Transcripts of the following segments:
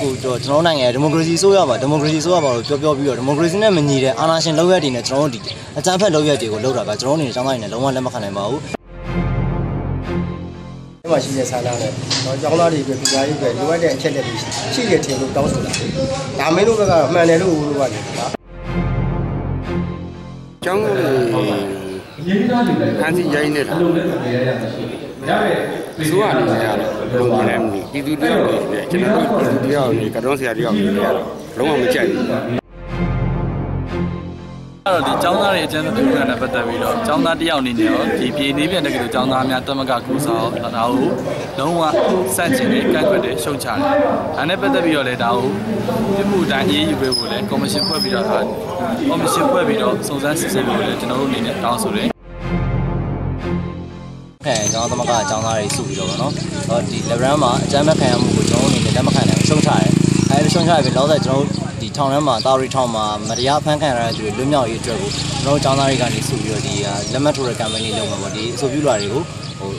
ကျွန်တော်နိုင်ငံဒီမိုကရေစီဆိုရပါဒီမိုကရေစီဆိုရပါလို့ပြောပြောပြီးတော့ဒီမိုကရေစီနဲ့မညီတဲ့အာဏာရှင်လောက်ရက်တွေနဲ့ကျွန်တော်တို့ဒီအကြမ်းဖက်လောက်ရက်တွေကိုလုပ်တာကကျွန်တော်တို့အနေနဲ့ကျောင်းသားတွေနဲ့လုံးဝလက်မခံနိုင်ပါဘူးဒီမှာရှိတဲ့ဆန္ဒနဲ့တော့ကျောင်းသားတွေပဲပညာရေးပဲလိုအပ်တဲ့အချက်လက်တွေရှိရထင်လို့တောင်းဆိုတာဒါမင်းတို့ဘက်ကတော့မှန်တယ်လို့ဦးလို့ပါတယ်ကွာကျောင်းကိုဖန်စီရိုင်းနေတာ ဆိုရအနေနဲ့ကတော့ဘယ်လိုမှလည်းမသိဘူးပြည်သူတယောက်နေတယ်ကျွန်တော်တို့ပြည်သူတယောက်နေကတော့ဆရာတယောက်နေတယ်ကတော့လုံးဝမကြိုက်ဘူး အဲ့တော့ဒီចောင်းသားတွေအကျဉ်းပြုခံတဲ့ပတ်သက်ပြီးတော့ចောင်းသားတယောက်အနေနဲ့ရောဒီပြည်နေပြန်တဲ့ကလေးចောင်းသားများတမကကူဆောင်ဒါကိုလုံးဝစန့်ကျင်တယ်ကန့်ကွက်တယ်ရှုံချတယ်။ဒါနဲ့ပတ်သက်ပြီးတော့လည်းဒါကိုပြမှုအတိုင်းအေးအေးယူပေးဖို့လည်းကော်မရှင်ဖွဲ့ပြီးတော့ဒါကော်မရှင်ဖွဲ့ပြီးတော့စုံစမ်းစစ်ဆေးဖို့လည်းကျွန်တော်တို့အနေနဲ့တောင်းဆိုတယ် ခံကျွန်တော်သမဂ္ဂအကြောင်းသားတွေစုပြီးတော့ဗောနော်ဟောဒီ level မှာအကြမ်းဖက်ခံရမှုကိုကျွန်တော်တို့အနေနဲ့လက်မခံနိုင်ဘူးရှုံချတယ်အဲဒီရှုံချရပြီနောက်ဆက်ကျွန်တော်တို့ဒီထောင်ထဲမှာတာရီထောင်မှာမတရားဖမ်းခံရတဲ့သူတွေလွတ်မြောက်ရေးအတွက်ကိုကျွန်တော်တို့အကြောင်းသားတွေကနေစုပြီးတော့ဒီလက်မှတ်ထိုးတဲ့ campaign လေးလုပ်မှာဗောဒီအဆိုပြုလွှာတွေကိုဟို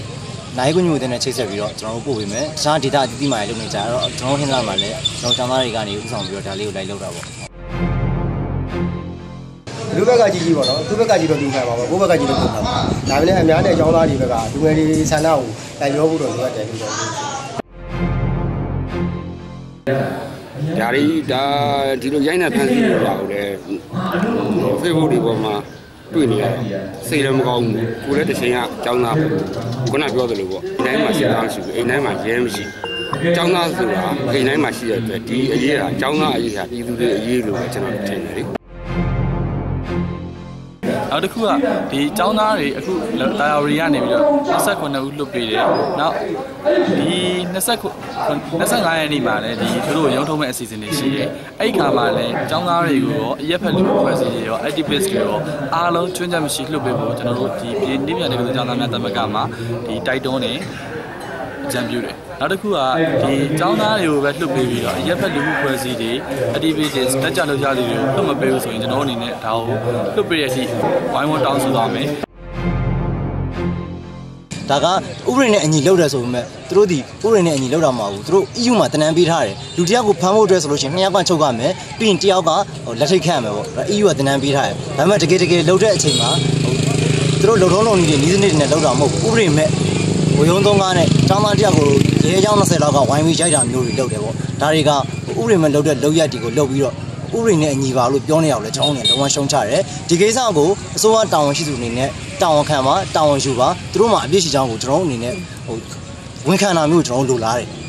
နိုင်ကွညူတဲ့နဲ့ချိတ်ဆက်ပြီးတော့ကျွန်တော်တို့ပို့ပေးမယ်တခြား data အသီးသီးမှာလည်းလုပ်နေကြတော့ကျွန်တော်တို့ဟင်းလာမှာလည်းကျွန်တော်အကြောင်းသားတွေကနေဥဆောင်ပြီးတော့ဒါလေးကိုလိုက်လုပ်တာဗော လူဘက်ကကြီးကြီးပေါ့နော်သူဘက်ကကြီးတော့လူခံပါပါကိုဘက်ကကြီးတော့လူခံပါဒါပေမဲ့အများနဲ့ကျောင်းသားတွေဘက်ကလူငယ်တွေဆန္ဒကိုတိုင်ပြောဖို့တော့လိုအပ်တယ်လို့ပြောလို့ဒါရီဒါဒီလိုရိုင်းနေဖန်စီနေတာကိုလည်း Facebook တွေပေါ်မှာတွေ့နေရတယ်စိတ်လည်းမကောင်းဘူးကိုလည်းတစ်ချိန်ကကျောင်းသားခုနပြောသလိုပေါ့အိမ်တိုင်းမှာရှင်းသားမရှိဘူးအိမ်တိုင်းမှာရဲမရှိကျောင်းသားဆိုတာအိမ်တိုင်းမှာရှိတဲ့အတွက်ဒီအရေးကကျောင်းသားအရေးကပြည်သူတွေအရေးလို့ပဲကျွန်တော်ထင်တယ်လေ။ နောက်တစ်ခုကဒီចောင်းသားတွေအခုတာယာရီကနေပြီးတော့29ဦးလွတ်ပေးတယ်။နောက်ဒီ29 25ရက်နေ့မှာလည်းဒီသူတို့ရုံးထုတ်မဲ့အစီအစဉ်တွေရှိတယ်။အဲ့ဒီခါမှာလည်းចောင်းသားတွေကိုရောအရက်ဖက်လူဖွဲ့စည်းတွေရော activist တွေရောအားလုံးကျွမ်းကျင်မရှိလွတ်ပေးဖို့ကျွန်တော်တို့ဒီပြည်နေပြန်တဲ့ကျောင်းသားများတမကမှာဒီတိုက်တွန်းနေ အကြံပြုတယ်နောက်တစ်ခုကဒီចောင်းသားတွေကိုပဲလှုပ်ပေးပြီးတော့အရက်ဖက်လူမှုဖွဲ့စည်းတွေ activities တက်ကြလို့ရသူတွေကိုလှုပ်မပေးဘူးဆိုရင်ကျွန်တော်တို့အနေနဲ့ဒါကိုလှုပ်ပေးရတဲ့အထိဝိုင်းဝန်းတောင်းဆိုသွားမယ်ဒါကဥပဒေနဲ့အညီလောက်တယ်ဆိုပေမဲ့သူတို့ဒီဥပဒေနဲ့အညီလောက်တာမဟုတ်ဘူးသူတို့ EU မှာတနန်းပေးထားတယ်လူတစ်ယောက်ကိုဖမ်းဖို့အတွက်ဆိုလို့ရှိရင်နှစ်ယောက်ကချုပ်ကမယ်ပြီးရင်တစ်ယောက်ကဟိုလက်ထိတ်ခတ်ရမယ်ပေါ့ဒါ EU ကတနန်းပေးထားတယ်ဒါပေမဲ့တကယ်တကယ်လောက်တဲ့အချိန်မှာဟိုသူတို့လုံထုံးလုံနည်းတွေနီးစနစ်တွေနဲ့လောက်တာမဟုတ်ဘူးဥပဒေမဲ့ ဝရုံသုံးကားနဲ့ကျောင်းသားတစ်ယောက်ကိုရဲကျောင်း20လောက်ကဝိုင်းပြီးရိုက်တာမျိုးတွေလုပ်တယ်ပေါ့ဒါတွေကဥပဒေမဲ့လောက်တဲ့လောက်ရက်တွေကိုလုပ်ပြီးတော့ဥပဒေနဲ့အညီပါလို့ပြောနေရအောင်လဲကျွန်တော်တို့ကလုံးဝရှုံးချတယ်ဒီကိစ္စကိုအစိုးရတာဝန်ရှိသူအနေနဲ့တာဝန်ခံပါတာဝန်ယူပါသူတို့မှအပြစ်ရှိကြောင်းကိုကျွန်တော်တို့အနေနဲ့ဟိုဝန်ခံတာမျိုးကျွန်တော်တို့လိုလားတယ်